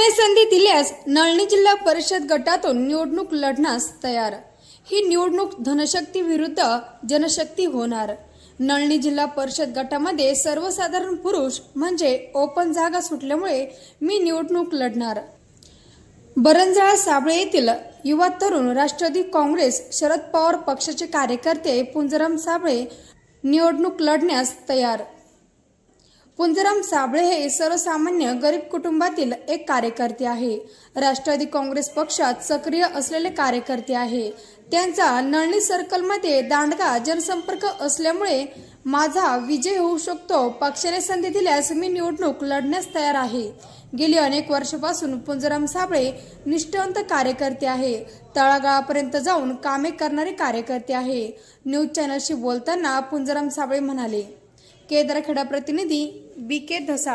दिल्यास नळणी जिल्हा परिषद गटातून निवडणूक लढण्यास तयार. ही निवडणूक धनशक्ती विरुद्ध जनशक्ती होणार. नळणी जिल्हा परिषद गटामध्ये सर्वसाधारण पुरुष म्हणजे ओपन जागा सुटल्यामुळे मी निवडणूक लढणार. बरंजाळा साबळे येथील युवा तरुण राष्ट्रवादी काँग्रेस शरद पवार पक्षाचे कार्यकर्ते पुंजराम साबळे निवडणूक लढण्यास तयार. पुंजराम साबळे हे सर्वसामान्य गरीब कुटुंबातील एक कार्यकर्ते आहे. राष्ट्रवादी काँग्रेस पक्षात सक्रिय असलेले कार्यकर्ते आहे. त्यांचा नळणी सर्कलमध्ये दांडगा जनसंपर्क असल्यामुळे माझा विजय होऊ शकतो पक्षाने संधी दिल्यास मी निवडणूक लढण्यास तयार आहे. गेली अनेक वर्षापासून पुंजराम साबळे निष्ठावंत कार्यकर्ते आहे. तळागाळापर्यंत जाऊन कामे करणारे कार्यकर्ते आहे. न्यूज चॅनलशी बोलताना पुंजराम साबळे म्हणाले केदारखेडा प्रतिनिधी बी के धसा